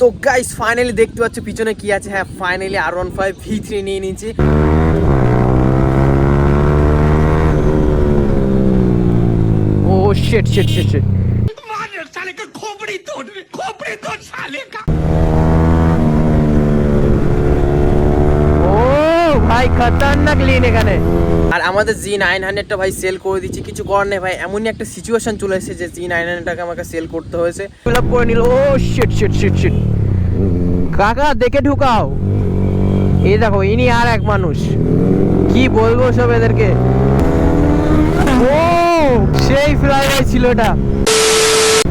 তো guys finally দেখতে পাচ্ছ পিছনে কি আছে। হ্যাঁ finally R one five V three নিয়ে নিয়েছি। ও শেট শেট শেট শেট ও ভাই খতরনাক লিন এখানে। আর আমাদের জি নাইন হান্ড্রেডটা ভাই সেল করে দিচ্ছি, কিছু করার নেই ভাই। এমনই একটা সিচুয়েশন চলে এসেছে যে জি নাইন হান্ড্রেডটাকে আমাকে সেল করতে হয়েছে। ফিল আপ করে নিল। ও শিট শিট শিট শিট কাকা, দেখে ঢুকাও। এই দেখো, ইনি আর এক মানুষ। কি বলব সব এদেরকে? ও, সেই ফ্লাইওভার ছিল এটা।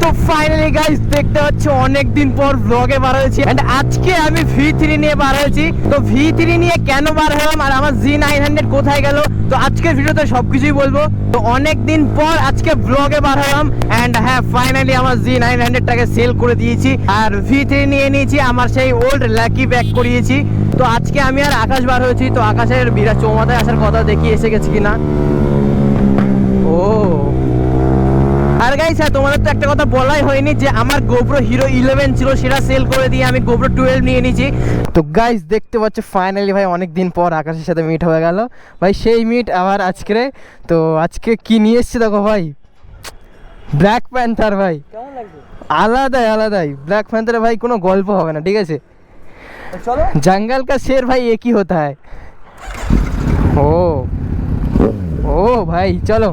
তো ফাইনালি গাইস দেখতে পাচ্ছ অনেক দিন পর ব্লগে বার হয়েছি। এন্ড আজকে আমি ভি থ্রি নিয়ে বার হয়েছি। তো ভি থ্রি নিয়ে কেন বার হলাম আর আমার জি নাইন হান্ড্রেড কোথায় গেল? তো আজকের ভিডিওতে সবকিছুই বলব। তো অনেক দিন পর আজকে ব্লগে বার হলাম। এন্ড হ্যাঁ ফাইনালি আমার জি নাইন হান্ড্রেডটাকে সেল করে দিয়েছি। আর ভি থ্রি নিয়ে নিয়েছি, আমার সেই ওল্ড লাকি ব্যাক করিয়েছি। তো আজকে আমি আর আকাশ বার হয়েছি। তো আকাশের বিরাট চৌমাথায় আসার কথা দেখি এসে গেছে কিনা ও আর গাইস স্যার তোমাদের তো একটা কথা বলাই হয়নি যে আমার গোপ্রো হিরো ইলেভেন ছিল সেটা সেল করে দিয়ে আমি গোপ্রো টুয়েলভ নিয়ে নিয়েছি। তো গাইস দেখতে পাচ্ছ ফাইনালি ভাই অনেক দিন পর আকাশের সাথে মিট হয়ে গেল। ভাই সেই মিট আবার আজকে। তো আজকে কি নিয়ে এসছে দেখো ভাই? ব্ল্যাক প্যান্থার ভাই। আলাদাই আলাদাই। ব্ল্যাক প্যান্থারে ভাই কোনো গল্প হবে না ঠিক আছে? জঙ্গল কা শের ভাই একই হতে হয় ও। ও ভাই চলো।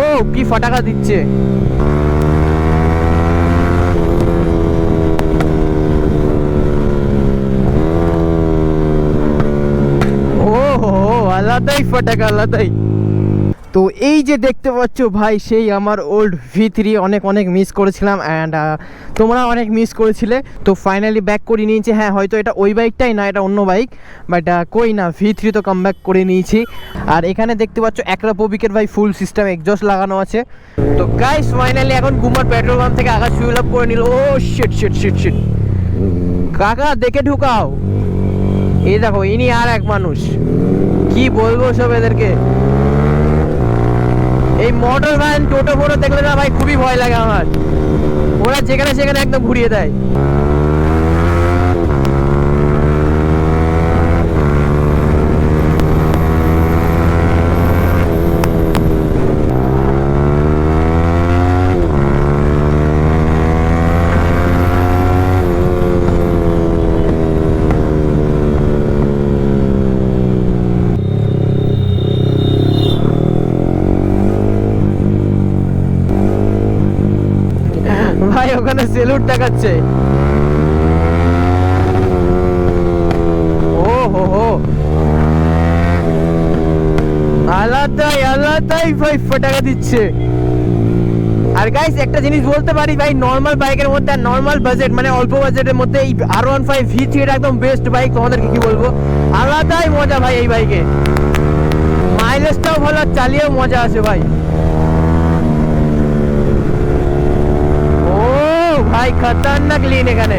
ও কি ফটাকা দিচ্ছে। ও আলাদাই ফটাকা আলাদাই। তো এই যে দেখতে পাচ্ছ ভাই, সেই আমার ওল্ড ভি থ্রি অনেক অনেক মিস করেছিলাম অ্যান্ড তোমরা অনেক মিস করেছিলে। তো ফাইনালি ব্যাক করে নিয়েছি। হ্যাঁ হয়তো এটা ওই বাইকটাই না, এটা অন্য বাইক বাট কই না ভি থ্রি তো কাম ব্যাক করে নিয়েছি। আর এখানে দেখতে পাচ্ছ একরা পবিকের ভাই ফুল সিস্টেম এক্সজস্ট লাগানো আছে। তো গাইস ফাইনালি এখন গুমার পেট্রোল পাম্প থেকে আকাশ ফুয়েল আপ করে নিল। ও শিট শিট শিট শিট কাকা, দেখে ঢুকাও। এই দেখো, ইনি আর এক মানুষ। কি বলব সব এদেরকে? এই মোটর ভ্যান টোটো ফোটো দেখলে না ভাই খুবই ভয় লাগে আমার। ওরা যেখানে সেখানে একদম ঘুরিয়ে দেয় ভাই ওখানে সেলুট দেখাচ্ছে। ও, হো হো। আলাদাই আলাদাই ভাই ফটাকা দিচ্ছে। আর গাইস একটা জিনিস বলতে পারি, ভাই নর্মাল বাইকের মধ্যে আর নর্মাল বাজেট মানে অল্প বাজেটের মধ্যে এই R one five V three একদম বেস্ট বাইক তোমাদেরকে কি বলব? আলাদাই মজা ভাই এই বাইকে মাইলেজটাও ভালো চালিয়েও মজা আছে ভাই ও ভাই, খতরনাক লিন এখানে।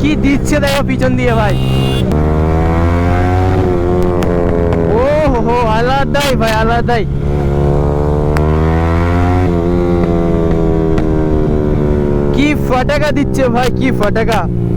কি দিচ্ছে দেখো পিছন দিয়ে ভাই। ও হো আলাদাই ভাই, আলাদাই। কি ফটাকা দিচ্ছে ভাই কি ফটাকা ও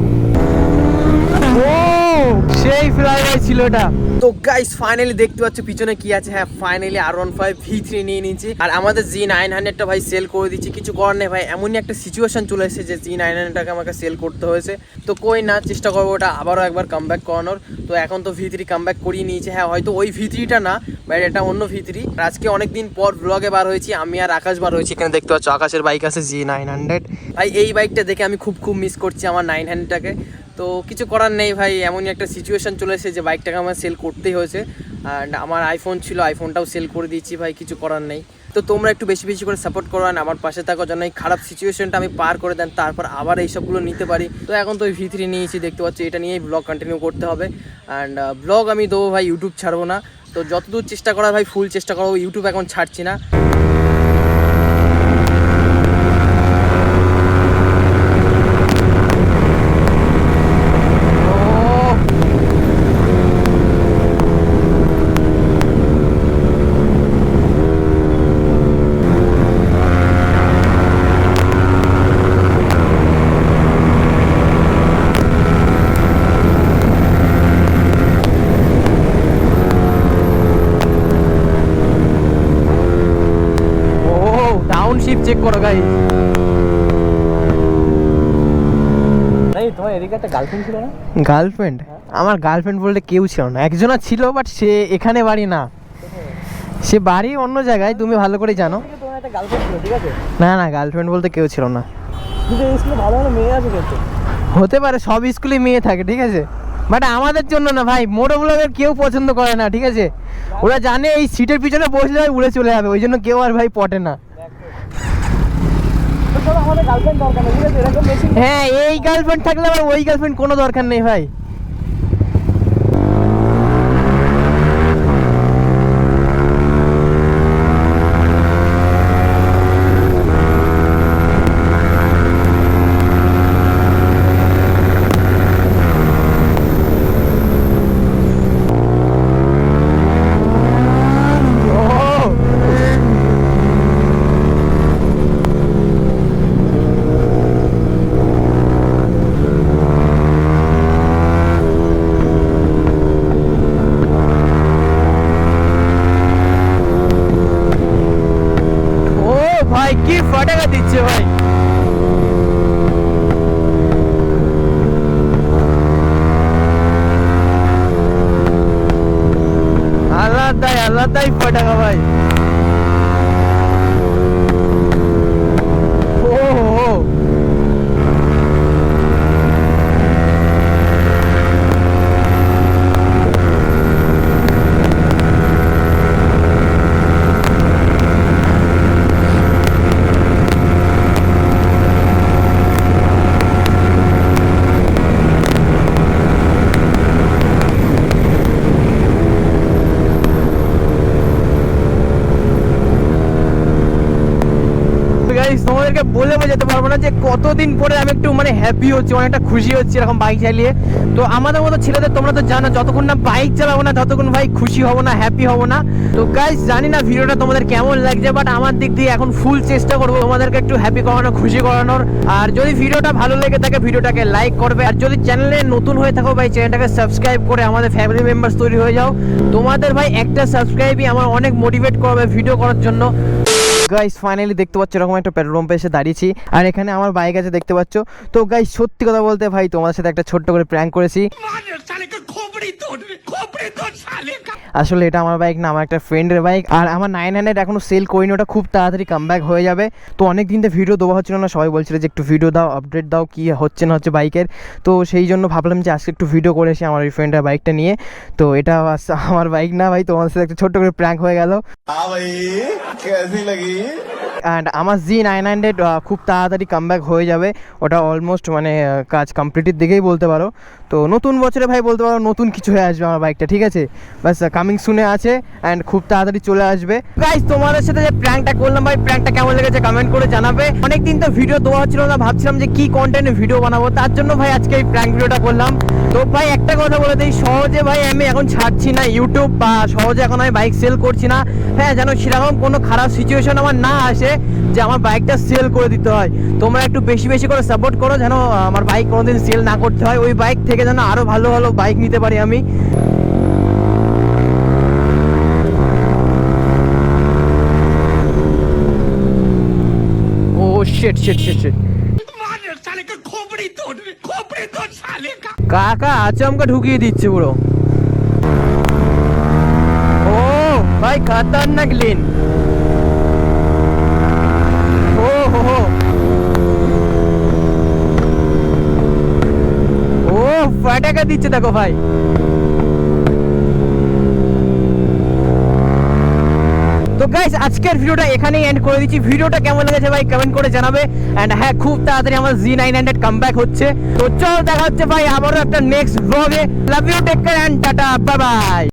সেই ফ্লাইওয়ে ছিল এটা। তো গাইস ফাইনালি দেখতে পাচ্ছ পিছনে কি আছে। হ্যাঁ finally R one five V three নিয়ে নিয়েছি। আর আমাদের জি নাইন হান্ড্রেডটা ভাই সেল করে দিচ্ছি। কিছু করার নেই ভাই, এমনই একটা সিচুয়েশন চলে এসেছে যে জি নাইন হান্ড্রেডটাকে আমাকে সেল করতে হয়েছে। তো কই না, চেষ্টা করব ওটা আবারও একবার কাম ব্যাক করানোর। তো এখন তো ভি থ্রি কাম ব্যাক করিয়ে নিয়েছে। হ্যাঁ হয়তো ওই ভি থ্রিটা না বাট এটা অন্য ভি থ্রি আজকে অনেকদিন পর ব্লগে বার হয়েছি, আমি আর আকাশ বার হয়েছি। এখানে দেখতে পাচ্ছ আকাশের বাইক আছে জি নাইন হান্ড্রেড ভাই, এই বাইকটা দেখে আমি খুব খুব মিস করছি আমার নাইন হান্ড্রেডটাকে তো কিছু করার নেই ভাই, এমনই একটা সিচুয়েশন চলে এসেছে যে বাইকটাকে আমার সেল করতেই হয়েছে। অ্যান্ড আমার আইফোন ছিল আইফোনটাও সেল করে দিয়েছি ভাই, কিছু করার নেই। তো তোমরা একটু বেশি বেশি করে সাপোর্ট করো আমার পাশে থাকো যেন এই খারাপ সিচুয়েশনটা আমি পার করে দেন, তারপর আবার এইসবগুলো নিতে পারি। তো এখন তো ভি থ্রি নিয়েছি, দেখতে পাচ্ছি এটা নিয়েই ব্লগ কন্টিনিউ করতে হবে। অ্যান্ড ব্লগ আমি দেবো ভাই ইউটিউব ছাড়বো না। তো যতদূর চেষ্টা করা ভাই ফুল চেষ্টা করো ইউটিউব এখন ছাড়ছি না। চেক করো গাই এই তোমার এদিকে একটা গার্লফ্রেন্ড ছিল না? গার্লফ্রেন্ড আমার গার্লফ্রেন্ড বলতে কেউ ছিল না। একজনা ছিল বাট সে এখানে বাড়ি না। সে বাড়ি অন্য জায়গায় তুমি ভালো করে জানো। তোমার একটা গার্লফ্রেন্ড ছিল ঠিক আছে? না না গার্লফ্রেন্ড বলতে কেউ ছিল না। কিন্তু এই স্কুলে ভালো ভালো মেয়ে আছে হতে পারে সব স্কুলে মেয়ে থাকে ঠিক আছে? বাট আমাদের জন্য না ভাই মোটো ব্লগের কেউ পছন্দ করে না ঠিক আছে? ওরা জানে এই সিটের পিছনে বসলে উড়ে চলে যাবে ওই জন্য কেউ আর ভাই পটে না তো চলো আমাদের গার্লফ্রেন্ড দরকার নেই ঠিক আছে এরকম বেশি হ্যাঁ এই গার্লফ্রেন্ড থাকলে আবার ওই গার্লফ্রেন্ড কোনো দরকার নেই ভাই ও ও ভাই কি ফাটাকা দিচ্ছে ভাই আলাদাই আলাদাই ফাটাকা ভাই ও ও গাইস তোমাদেরকে বলে বোঝাতে পারব না যে কতদিন পরে আমি একটু মানে হ্যাপি হচ্ছি, অনেকটা খুশি হচ্ছি এরকম বাইক চালিয়ে। তো আমাদের মতো ছেলেদের তোমরা তো জানো, যতক্ষণ না বাইক চালাবো না, ততক্ষণ ভাই খুশি হব না হ্যাপি হব না। তো গাইস জানি না ভিডিওটা তোমাদের কেমন লাগছে বাট আমার দিক দিয়ে এখন ফুল চেষ্টা করব তোমাদেরকে একটু হ্যাপি করানো খুশি করানোর। আর যদি ভিডিওটা ভালো লেগে থাকে ভিডিওটাকে লাইক করবে। আর যদি চ্যানেলে নতুন হয়ে থাকো ভাই চ্যানেলটাকে সাবস্ক্রাইব করে আমাদের ফ্যামিলি মেম্বার্স তৈরি হয়ে যাও। তোমাদের ভাই একটা সাবস্ক্রাইবই আমার অনেক মোটিভেট করবে ভিডিও করার জন্য। গাইস ফাইনালি দেখতে পাচ্ছ এরকম একটা পেট্রোল পাম্পে এসে দাঁড়িয়েছি। আর এখানে আমার বাইক আছে, দেখতে পাচ্ছ। তো গাইস সত্যি কথা বলতে ভাই তোমার সাথে একটা ছোট্ট করে প্র্যাঙ্ক করেছি। আসলে এটা আমার বাইক না আমার একটা ফ্রেন্ডের বাইক আর আমার নাইন হান্ড্রেড এখনও সেল করিনি ওটা খুব তাড়াতাড়ি কামব্যাক হয়ে যাবে। তো অনেক দিন তো ভিডিও দেওয়া হচ্ছিল না সবাই বলছিল যে একটু ভিডিও দাও আপডেট দাও কি হচ্ছে না হচ্ছে বাইকের তো সেই জন্য ভাবলাম যে আজকে একটু ভিডিও করে এসে আমার ওই ফ্রেন্ডের বাইকটা নিয়ে। তো এটা আমার বাইক না ভাই তোমার সাথে একটা ছোট্ট করে প্র্যাঙ্ক হয়ে গেল। ভাই কেসি লাগি? অ্যান্ড আমার জি নাইন হান্ড্রেড খুব তাড়াতাড়ি কামব্যাক হয়ে যাবে। ওটা অলমোস্ট মানে কাজ কমপ্লিটের দিকেই বলতে পারো। তো নতুন বছরে ভাই বলতে পারো, নতুন কিছু হয়ে আসবে আমার বাইকটা ঠিক আছে? বাস কামিং শুনে আছে অ্যান্ড খুব তাড়াতাড়ি চলে আসবে। গাইস তোমাদের সাথে যে প্র্যাঙ্কটা করলাম ভাই প্র্যাঙ্কটা কেমন লেগেছে কমেন্ট করে জানাবে। অনেকদিন তো ভিডিও দেওয়া হচ্ছিল না, ভাবছিলাম যে কি কন্টেন্টে ভিডিও বানাবো, তার জন্য ভাই আজকে এই প্র্যাঙ্ক ভিডিওটা করলাম। তো ভাই, একটা কথা বলে দিই, সহজে ভাই আমি এখন ছাড়ছি না ইউটিউব বা সহজে এখন আমি বাইক সেল করছি না। হ্যাঁ যেন সেরকম কোনো খারাপ সিচুয়েশন আমার না আসে। যে আমার বাইকটা সেল করে দিতে হয়। তোমরা একটু বেশি বেশি করে সাপোর্ট করো যেন আমার বাইক কোনোদিন সেল না করতে হয়। ওই বাইক থেকে যেন আরও ভালো ভালো বাইক নিতে পারি আমি। ও শেট শেট শেট শেট কাকা, আচমকা ঢুকিয়ে দিচ্ছে পুরো। ও, ভাই, খাতারনাক লেন ফাটাকা দিচ্ছে দেখো ভাই? তো গাইস আজকের ভিডিওটা এখানেই এন্ড করে দিচ্ছি। ভিডিওটা কেমন লেগেছে ভাই কমেন্ট করে জানাবে। এন্ড হ্যাঁ খুব তাড়াতাড়ি আমার G nine hundred come back হচ্ছে। তো চল, দেখা হচ্ছে ভাই, আবারও একটা নেক্সট ব্লগে love you take care and tata bye bye